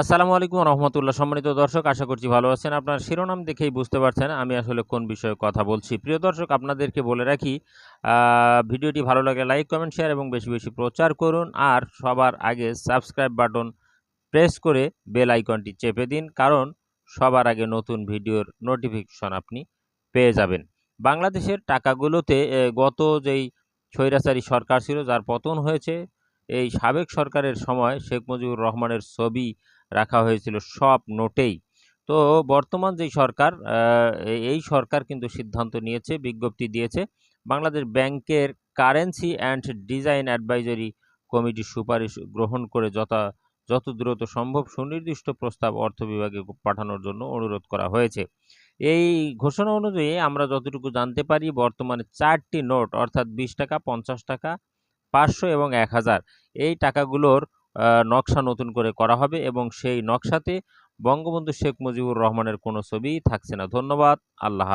আসসালামু আলাইকুম রহমতুল্লাহ। সম্মানিত দর্শক, আশা করছি ভালো আছেন। আপনার শিরোনাম দেখেই বুঝতে পারছেন আমি আসলে কোন বিষয়ে কথা বলছি। প্রিয় দর্শক, আপনাদেরকে বলে রাখি ভিডিওটি ভালো লাগে লাইক, কমেন্ট, শেয়ার এবং বেশি বেশি প্রচার করুন। আর সবার আগে সাবস্ক্রাইব বাটন প্রেস করে বেল আইকনটি চেপে দিন, কারণ সবার আগে নতুন ভিডিওর নোটিফিকেশন আপনি পেয়ে যাবেন। বাংলাদেশের টাকাগুলোতে গত যেই স্বৈরাচারী সরকার ছিল, যার পতন হয়েছে, এই সাবেক সরকারের সময় শেখ মুজিবুর রহমানের ছবি রাখা হয়েছিল সব নোটেই। তো বর্তমান যেই সরকার এই- সরকার কিন্তু সিদ্ধান্ত নিয়েছে, বিজ্ঞপ্তি দিয়েছে, বাংলাদেশ ব্যাংকের কারেন্সি অ্যান্ড ডিজাইন অ্যাডভাইজরি কমিটির সুপারিশ গ্রহণ করে যথা, যত দ্রুত সম্ভব সুনির্দিষ্ট প্রস্তাব অর্থ বিভাগে পাঠানোর জন্য অনুরোধ করা হয়েছে। এই ঘোষণা অনুযায়ী আমরা যতটুকু জানতে পারি, বর্তমানে চারটি নোট, অর্থাৎ বিশ টাকা, পঞ্চাশ টাকা, পাঁচশো এবং এক হাজার, এই টাকাগুলোর নকশা নতুন করে করা হবে এবং সেই নকশাতে বঙ্গবন্ধু শেখ মুজিবুর রহমানের কোনো ছবি থাকছে না। ধন্যবাদ। আল্লাহ